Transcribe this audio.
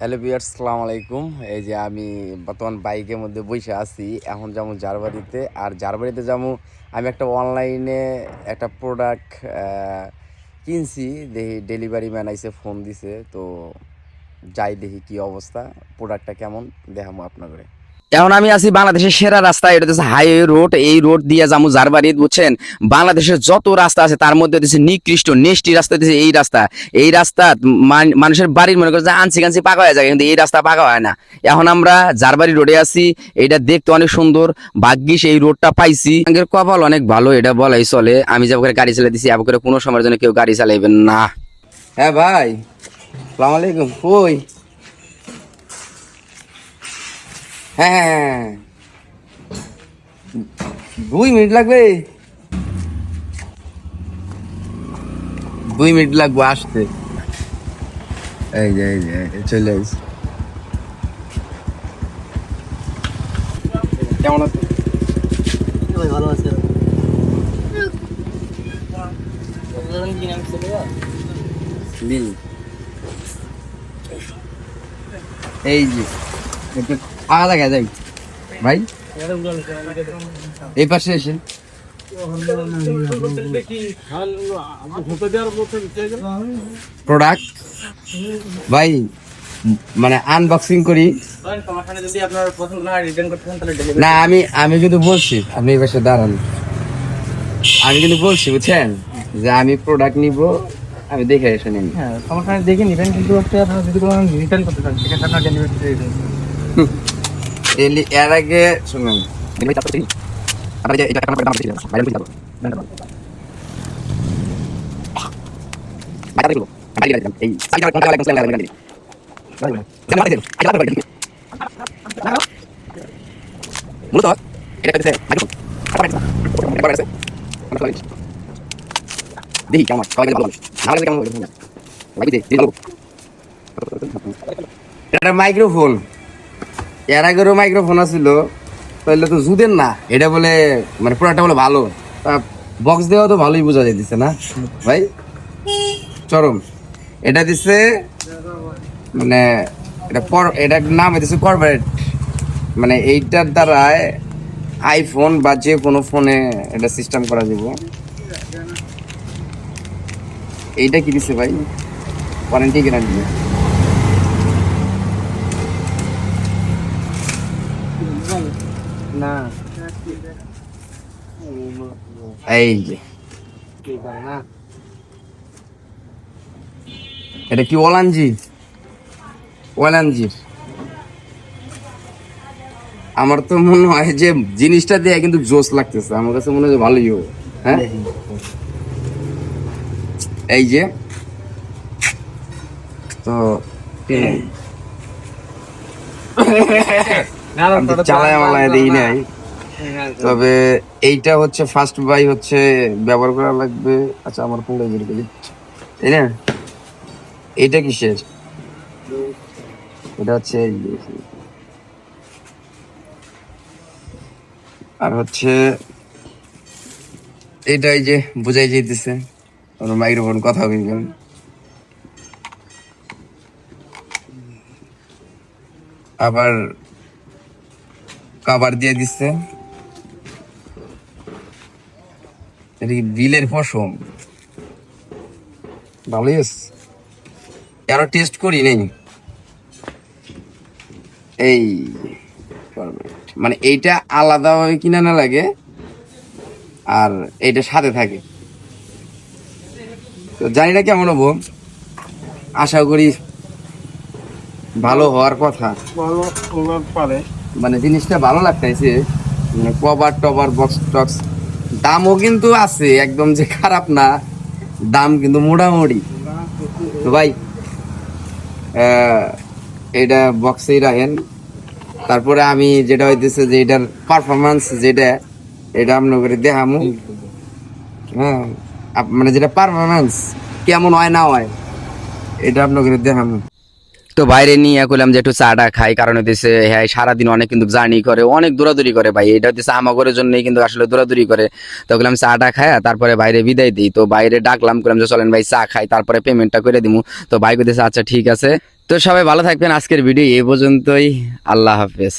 Hello বিয়ার সালাম আলাইকুম। এই যে আমি বর্তমান বাইকের মধ্যে বসে আছি, এখন যাব জারবাড়িতে আর জারবাড়িতে যাব, আমি একটা অনলাইনে একটা প্রোডাক্ট কিনছি, দেখি ডেলিভারি ম্যান আইসে ফোন দিছে, তো যাই দেখি কি অবস্থা প্রোডাক্টটা কেমন, দেখামো আপনাদের। এখন আমি আছি বাংলাদেশের সেরা রাস্তা, এটা হচ্ছে হাইওয়ে রোড এই রোড দিয়ে যাব জারবাড়ি বুঝছেন? বাংলাদেশের যত রাস্তা আছে, তার মধ্যে হচ্ছে নিকৃষ্ট, নেষ্টি রাস্তা দিচ্ছে এই রাস্তা। এই রাস্তা মান- মানুষের বাড়ির মনে করছে আনছি কানছি পাকা হয়ে যায়, কিন্তু এই রাস্তা পাকা হয় না। এখন আমরা জারবাড়ি রোডে আছি, এটা দেখতে অনেক সুন্দর, ভাগ্যিস এই রোডটা পাইছি। কপাল অনেক ভালো, এটা বলাই চলে। আমি যাব করে গাড়ি চালাই দিছি আবার করে কোনো সময়ের জন্য কেউ গাড়ি চালাইবেন না। হ্যাঁ ভাই, সালাম আলাইকুম, কই? হ্যাঁ হ্যাঁ, হ্যাঁ দুই মিনিট লাগবে? দুই মিনিট লাগবে আসতে। এই যে এই যে চলে আসি কেমন আছে? ভাই ভালো আছে। এই যে একটু আলাদা গেছে যাই ভাই এই পাশে এসে প্রোডাক্ট ভাই মানে আনবক্সিং করি। না আমি আমি কিন্তু বলছি আপনি এই পাশে দাঁড়ান। আমি কিন্তু বলছি বুঝছেন? যে আমি প্রোডাক্ট নিব আমি দেখে এসে নিন হ্যাঁ সমস্যা দেখে নিবেন কিন্তু আপনারা যদি কোনো রিটার্ন করতে চান সেক্ষেত্রে আপনার ডেলিভারি এলি- এর আগে শুনুন। মূলত এটা হচ্ছে দেখি কেমন সবাই ভালো মানুষ। আমার কাছে কেমন লাগে। লাগি। দে দিল এটা মাইক্রোফোন এর আগেরও মাইক্রোফোন আছিল তাহলে তো জুদের না, এটা বলে মানে প্রোডাক্টটা বলে ভালো। বক্স দেওয়া তো ভালোই বোঝা যাইতেছে না, ভাই? চরম। এটা দিছে মানে এটা পর এটার নাম দিছে কর্পোরেট মানে এইটার দ্বারায় আইফোন বা যে কোনো ফোনে এটা সিস্টেম করা যাব এইটা কি দিছে ভাই? ওয়ারেন্টি গ্যারান্টি না এই যে এটা কি ওলানজি ওলানজির আমার তো মনে হয় যে জিনিসটা দিয়ে কিন্তু জোস লাগতেছে আমার কাছে মনে হয় ভালোই হবে হ্যাঁ এই যে তো চালায় মালায় দিই নাই। তবে এইটা হচ্ছে ফার্স্ট বাই হচ্ছে ব্যবহার করা লাগবে। আচ্ছা আমার বের করি তাই না? এইটা কিসের? এটা হচ্ছে আর হচ্ছে এটাই যে বুঝাই যেতেছে মাইক্রোফোন কথা বলবেন আবার কাবার দিয়ে দিচ্ছে এটা কি বিলের পশম? ভালোই আছে আরও টেস্ট করি নেই। এই মানে এইটা আলাদাভাবে কিনা না লাগে আর এইটা সাথে থাকে। তো জানি না কেমন হব। আশা করি ভালো হওয়ার কথা। ভালো পারে। মানে জিনিসটা ভালো লাগতেছে। মানে কভার টভার বক্স টক্স, দামও কিন্তু আছে, একদম যে খারাপ না, দাম কিন্তু মোটামুটি। তো ভাই এটা বক্সেই রাখেন। তারপরে আমি যেটা হইতেছে যে এটার পারফরমেন্স যেটা, এটা আপনার করে দেখামু। হ্যাঁ মানে যেটা পারফরমেন্স কেমন হয় না হয়, এটা আপনার করে দেখামু। তো বাইরে নিয়ে করলাম যে একটু চাটা খাই, কারণ হচ্ছে হ্যাঁ সারাদিন অনেক কিন্তু জার্নি করে, অনেক দৌড়াদৌড়ি করে ভাই। এটা হচ্ছে আমাগরের জন্যই কিন্তু আসলে দৌড়াদৌড়ি করে। তো বললাম চাটা খাই তারপরে বাইরে বিদায় দিই। তো বাইরে ডাকলাম করলাম যে চলেন ভাই চা খাই, তারপরে পেমেন্টটা করে দিমু। তো ভাই কইতেছে আচ্ছা ঠিক আছে। তো সবাই ভালো থাকবেন। আজকের ভিডিও এই পর্যন্তই। আল্লাহ হাফেজ।